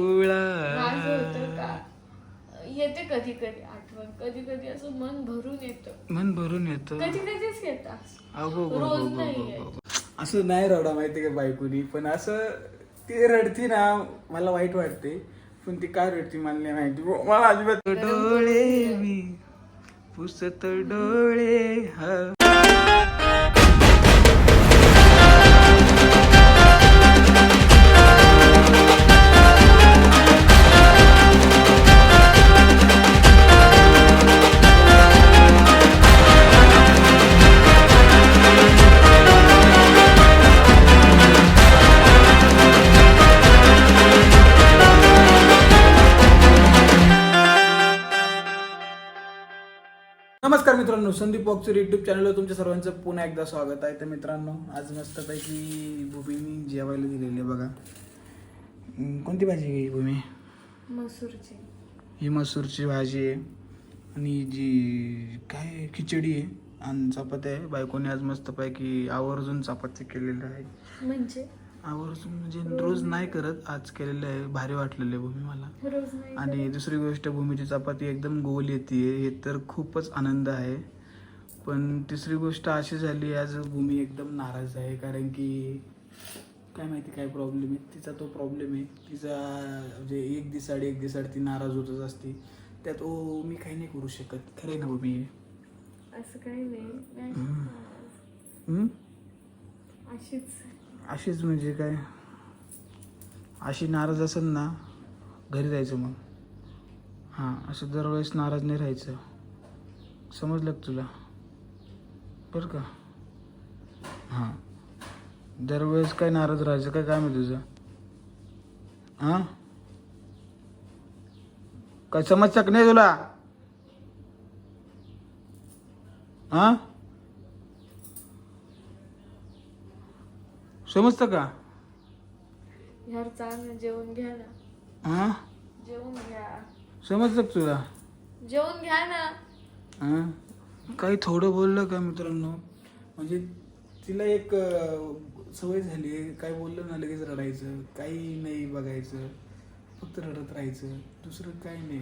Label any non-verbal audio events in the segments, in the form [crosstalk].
बकुळा माझं होतं का? येते कधी कधी आठवण. कधी कधी असं मन भरून येतं. मन भरून येत. कधी कधीच येतं. अगो गो रोज गो गो नाही गो येत. गो. असं नाही रडा माहिती का बायकोनी पण असं ती रडती ना मला वाईट वाटते. पण ती काय रडती मला नाही माहिती. मला अजिबात डोळे मी पुसत डोळे हा. मित्रांनो संदीप बॉक्सर युट्यूब चॅनलवर तुमच्या सर्वांचं पुन्हा एकदा स्वागत आहे. तर मित्रांनो आज मस्तपैकी भूमीनी जेवायला दिलेली आहे बघा. कोणती भाजी आहे ही भूमी? मसूरची. ही मसूरची भाजी आहे. आणि जी काय खिचडी आहे आणि चपात्या आहे. बायकोने आज मस्तपैकी आवर्जून चपाती केलेलं आहे. म्हणजे? आवर्जून म्हणजे रोज नाही करत. आज केलेलं आहे. भारी वाटलेलं आहे भूमी मला. आणि दुसरी गोष्ट भूमीची चपाती एकदम गोल येते हे तर खूपच आनंद आहे. पण तिसरी गोष्ट अशी झाली आज भूमी एकदम नाराज आहे. कारण की काय माहिती काय प्रॉब्लेम आहे. तिचा तो प्रॉब्लेम आहे. तिचा म्हणजे एक दिसाड एक दिसाड ती नाराज होतच असते. त्यात ओ मी काही नाही करू शकत. खरे ना भूमी? असं काही नाही? अशीच. अशीच म्हणजे काय? अशी नाराज असेल ना घरी जायचं मग. हां असं दरवेळेस नाराज नाही राहायचं. समजलं का तुला? बरं का? हां. दरवेळेस काय नाराज राहायचं? काय काम आहे तुझं? हां? काय समजतं का नाही तुला? हां? समजतं का? यार चांगलं जेवण घ्या ना. हां? घ्या. समजलं का तुला? जेवण घ्या ना. हां? काही थोडं बोललं का मित्रांनो? म्हणजे तिला एक अं, सवय झाली आहे. काय बोललं ना लगेच रडायचं. काही नाही बघायचं. फक्त रडत राहायचं. दुसरं काही नाही.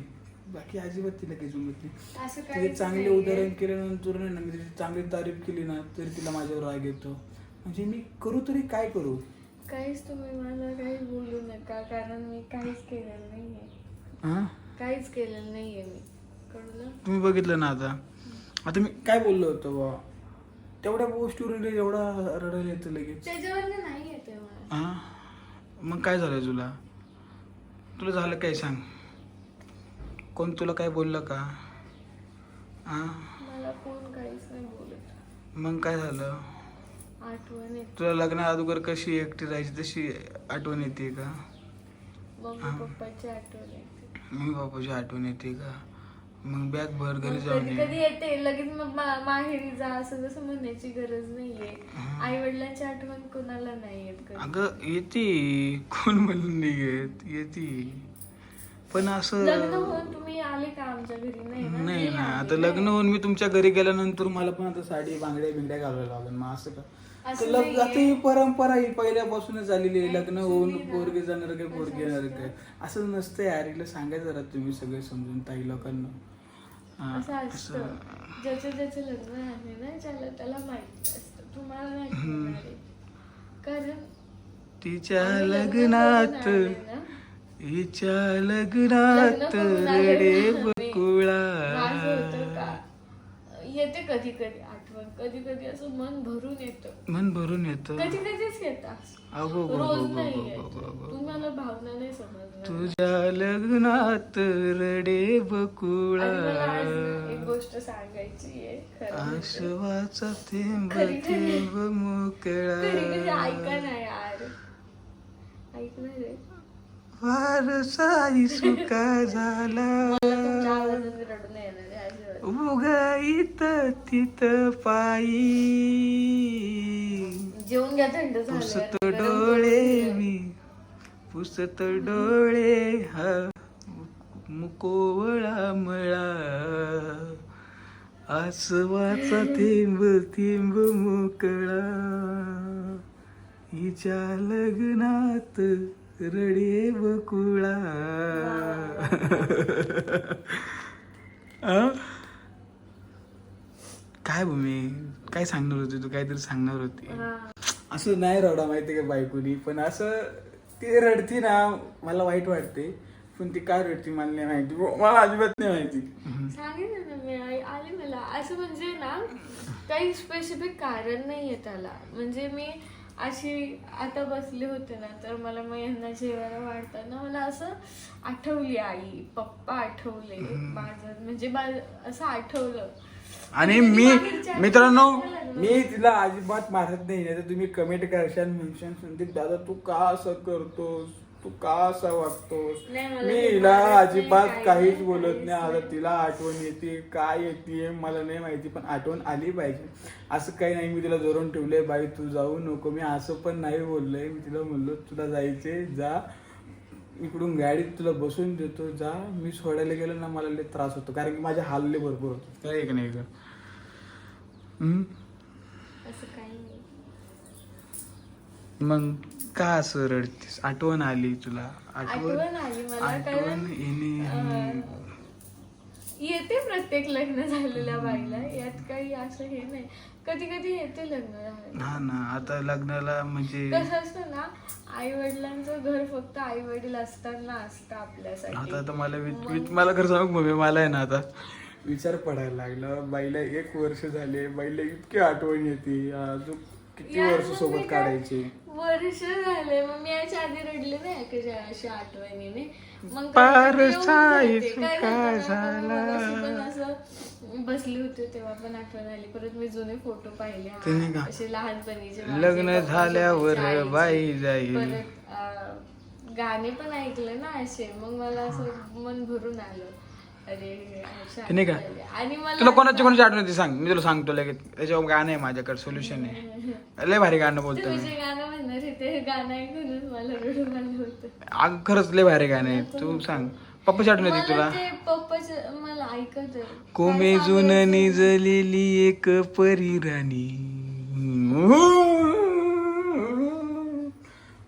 बाकी अजिबात तिला काही जमत नाही. असं काही चांगले उदाहरण केल्यानंतर नाही ना मी तिची चांगली तारीफ केली ना तरी तिला माझ्यावर राग येतो. म्हणजे मी करू तरी काय करू? काहीच तुम्ही मला काही बोलू नका कारण मी काहीच केलेलं नाहीये. हां काहीच केलेलं नाहीये मी. कळलं? तुम्ही बघितलं ना आता? आता मी काय बोललो होतो बा तेवढ्या गोष्टीवरून एवढा रडायला येतं लगेच. त्याच्यावर नाही येते मला. हा मग काय झालं तुला? तुला झालं काय सांग? कोण तुला काय बोललं का? हा मला कोण काहीच नाही बोलत. मग काय झालं? आठवण येते. तुला लग्ना अगोदर कशी एकटी राहायची तशी आठवण येते का? मम्मी पप्पाची आठवण येते. मम्मी बापाची आठवण येते का? मग बॅग भर घरी जाऊन कधी ये. कधी येते लगेच मग मा- माहेरी जा असं तसं म्हणण्याची गरज नाहीये. आई वडिलांची आठवण कोणाला नाही येत कधी. अगं येते. कोण म्हणून नाही येत? येते. पण असं लग्न होऊन तुम्ही आले का आमच्या घरी? नाही ना नाही आता लग्न होऊन मी तुमच्या घरी गेल्यानंतर मला पण आता साडी बांगड्या बिंगड्या घालायला लागेल मग असं का? असं लग्न आता ही परंपरा ही पहिल्यापासूनच झालेली आहे. लग्न होऊन पोरगे जाणार काय पोरगे येणार काय असं नसतं यार हिला सांगायचं जरा तुम्ही सगळे समजून ताई लोकांना. हा, असं असतं. ज्याचं ज्याचं लग्न आहे ना त्याला माहीत असतं. तुम्हाला नाही. कारण तिच्या आम्ही लग्नात आले ना, हिच्या लग्नात रडे बकुळा. येते कधी कधी आठवण. कधी कधी असं मन भरून येतं. मन भरून येत. कधी कधीच येतं अगो गो रोज नाही येत. तुम्हाला भावना नाही समजणार. तुझ्या लग्नात रडे बकुळा. आणि मला आज ना एक गोष्ट सांगायची आहे खरं म्हणजे. आशवाचा थेंब खरी- खरी. थेंब मोकळा. कधी कधी ऐका ना यार. ऐकणार आहे? वारसाई सुका झाला. उगाईत तित पायी. जेवून घ्या थंड पुसत डोळे मी. पुसत डोळे हा. मुकोवळा मळा. आसवाचा थेंब थेंब मोकळा. हिच्या लग्नात रडे बकुळा काय भूमी काय सांगणार होती तू? काहीतरी सांगणार होती. असं नाही रडा माहिती का बायकोनी पण असं ती रडती ना मला वाईट वाटते पण ती काय रडती मला नाही माहिती. मला अजिबात नाही माहिती. सांगितलं ना मी आले मला. असं म्हणजे ना काही स्पेसिफिक कारण नाहीये त्याला. म्हणजे मी अशी आता बसले होते ना तर मला मग यांना जेवायला वाढताना मला असं आठवली आई पप्पा आठवले माझं म्हणजे असं आठवलं. आणि म्हणजे मी मित्रांनो मी तिला अजिबात मारत नाही नाही तर तुम्ही कमेंट करशाल म्हणशाल संदीप दादा तू का असं करतोस? तू का असं वागतोस? मी हिला अजिबात काही काहीच बोलत नाही. आता नाही. तिला आठवण येते काय येते मला नाही माहिती पण आठवण आली पाहिजे. असं काही नाही मी तिला जोरून ठेवलंय बाई तू जाऊ नको. मी असं पण नाही बोललंय. मी तिला म्हणलो तुला जायचे जा. इकडून गाडीत तुला बसून देतो जा. मी सोडायला गेलो ना मला लय त्रास होतो कारण की माझे हालले भरपूर होतो. काय एक नाही? असं काही नाही. मग का असं रडतीस? आठवण आली तुला? आठवण आली मला आठवण कारण येणे अं, येते प्रत्येक लग्न झालेल्या बाईला यात काही असं हे नाही. कधी कधी येते लग्न हा ना आता लग्नाला म्हणजे कसं असतं ना आई वडिलांचं घर फक्त आई वडील असताना असतं आपल्यासाठी. आता मला वि- वि- मला खरं सांगू मम्मी? मला आहे ना आता विचार पडायला लागला. बाईला एक वर्ष झाले बाईला इतकी आठवण येते. अजून किती वर्ष सोबत काढायचे? वर्ष झाले. मग मी याच्या आधी रडले नाही का अशा आठवणीने? मग. काय झालं? असं बसली होते तेव्हा पण आठवण आली. परत मी जुने फोटो पाहिले? असे लहानपणीचे लग्न झाल्यावर. बाई जाईल. परत गाणे पण ऐकले ना असे. मग मला असं मन भरून आलं. त्याने का? मला तुला कोणाची कोणाची आठवण येते सांग. मी तुला सांगतो लगेच. त्याच्यावर गाणं आहे माझ्याकडे सोल्युशन आहे. लय भारी गाणं बोलतो मी. जे गाणं म्हणणार आहे ते गाणं ऐकूनच मला रडून आलं होतं. अग खरंच लय भारी गाणं आहे. तू सांग. पप्पाची आठवण येते मला तुला? ते पप्पाचं मला ऐकत आहे. कोमे जुन सांगायचं? निजलेली एक परी राणी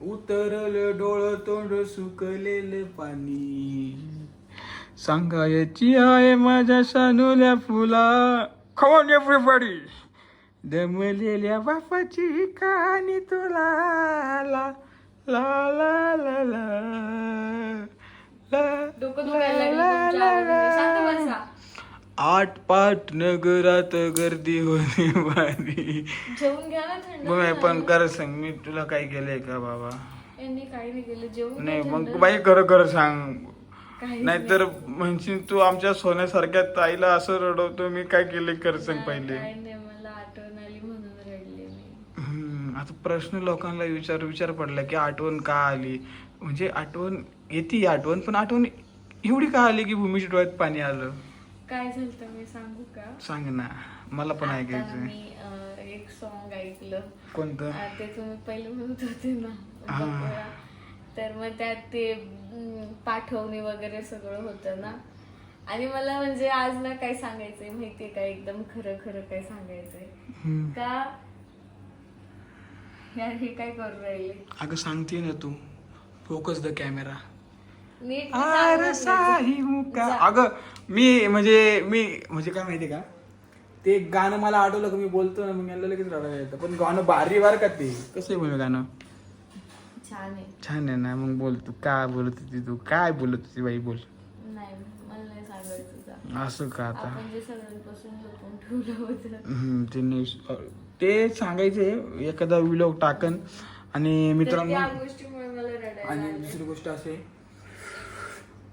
उतरल डोळ तोंड सुकलेलं पाणी. सांगायची आहे माझ्या सानुल्या फुला. खवन एव्हरीबडी दमलेल्या बापाची कहाणी तुला. ला ला ला ला ला. आठ पाठ नगरात गर्दी होती मग झालं. पण कर सांग. मी तुला काय केलंय का बाबा? नाही मग. बाई खरं खरं सांग. नाहीतर म्हणशील तू आमच्या सोन्यासारख्या ताईला असं रडवतो मी काय केले कर सांग पहिले? काही नाही मला आठवण आली म्हणून रडले मी. हम्म, आता प्रश्न लोकांना विचार विचार पडला की आठवण का आली? म्हणजे आठवण येते आठवण पण आठवण एवढी का आली की भूमीच्या डोळ्यात पाणी आलं? काय झालं मी सांगू का? सांग ना मला पण आता ऐकायचंय. मी अं, एक सॉन्ग ऐकलं. कोणतं? अं, ते तुम्ही पहिले म्हणत होते ना हा. तर मग त्यात ते पाठवणी वगैरे सगळं होतं ना. आणि मला म्हणजे आज ना काय सांगायचंय माहितीये का? एकदम खरं खरं काय सांगायचंय. का यार हे काय करू राहिले? अगं सांगते ना तू. Focus the camera. नीट आर साही मुका अगं मी म्हणजे मी म्हणजे काय माहिती का? ते गाणं मला आठवलं का? मी बोलतो ना मग लगेच रडायला येतं. पण गाणं भारी वार का ते? कसं आहे म्हणजे गाणं? छान आहे. छान आहे ना मग बोल तू काय बोलत होती तू? काय बोलत होती बाई बोल. नाही मला नाही सांगायचं जा. असं का आता? आपण जे सगळ्यांपासून लपून ठेवलं होतं. हम्म, ते सांगायचे एखादा व्हिडिओ टाकन. आणि तर मित्रांनो त्या गोष्टीमुळे मला रडायला आणि. दुसरी गोष्ट असे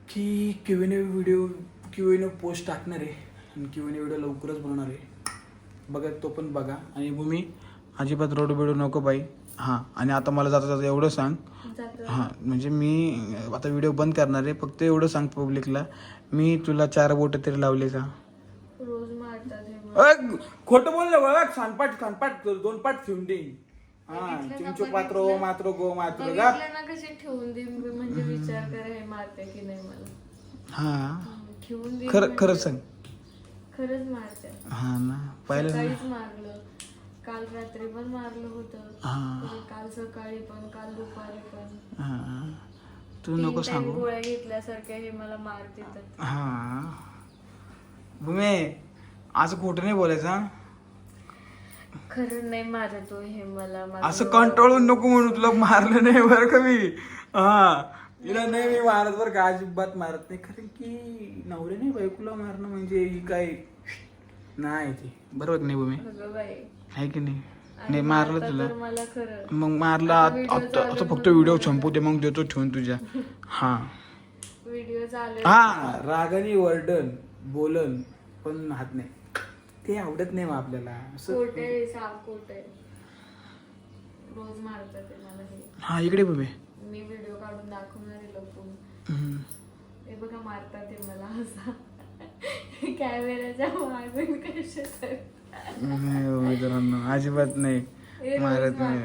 की किवीने व्हिडिओ किवीने पोस्ट टाकणार आहे. आणि किवीने व्हिडिओ लवकरच बनवणार आहे. बघा तो पण बघा. आणि भूमी अजिबात रोड बिडू नको बाई. हां आणि आता मला जाता जाता एवढं सांग. जातं. हां म्हणजे मी आता व्हिडिओ बंद करणार आहे फक्त एवढं सांग पब्लिकला मी तुला चार बोट तरी लावले का? रोज मारतात हे खोटं बोललं बघ खानपाट खानपाट दोन पाठ ठेवून देईन हा चिंचू पात्रो. मात्रो गो मात्रो गा. कशी ठेवून देईन म्हणजे विचार करा हे मारते की नाही मला. हा. हम्म, ठेवून देईन खरं म्हणजे. खरं सांग. खरंच मारते. हा ना पाहिलं मारलं. काल रात्री पण मारलं होतं. हा. परत काल सकाळी पण काल दुपारी पण. हा तू तीन नको time सांगू. गोळ्या घेतल्यासारख्या हे मला मार देतात. हा. भूमे असं खोटं नाही बोलायचं हा? खरं नाही मारतो हे मला. माझं असं कंटाळून नको म्हणून तुला मारलं नाही बरं का मी. हा. तिला नाही मी मारत बरं का अजिबात मारत नाही. कारण की नवऱ्याने बायकोला मारणं म्हणजे ही काय? नाही ती. बरोबर नाही भूमी? अगं बाई. आहे की नाही? नाही मारलं तुला. तर मला खरं. मग मारला आता फक्त व्हिडिओ संपू दे मग देतो ठेवून तुझ्या. [laughs] हा. हा. रागाने वर्डन बोलन पण हात नाही. ते आवडत नाही मग आपल्याला. हे. हा इकडे भूमी मी व्हिडिओ काढून दाखवणार. हे बघा मारतात ते मला असा. कॅमेऱ्याच्या मागून कसे तर नाही हो मित्रांनो अजिबात नाही. मारत नाही.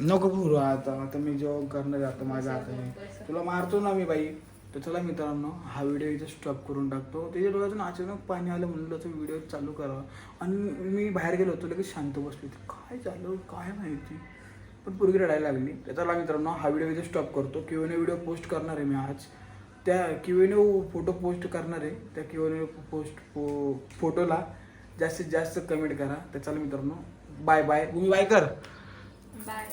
नको भरू आता आता मी जेव्हा करणं जातो माझ्या हाताने. तुला मारतो ना मी बाई. तर चला मित्रांनो हा व्हिडिओ इथे स्टॉप करून टाकतो. त्याच्या डोळ्यातून अचानक पाणी आलं म्हणलं तो व्हिडिओ चालू करावा आणि मी बाहेर गेलो होतो लगेच शांत बसलो होते. काय झालं? काय माहिती? पण पोरगी रडायला लागली. तर चला मित्रांनो हा व्हिडिओ इथे स्टॉप करतो. क्यूएनए व्हिडिओ पोस्ट करणार आहे मी आज. त्या क्यूएनए फोटो पोस्ट करणार आहे त्या क्यूएनए पोस्ट फोटोला जास्तीत जास्त कमेंट करा. तर चला मित्रांनो बाय बाय तुम्ही बाय कर. बाय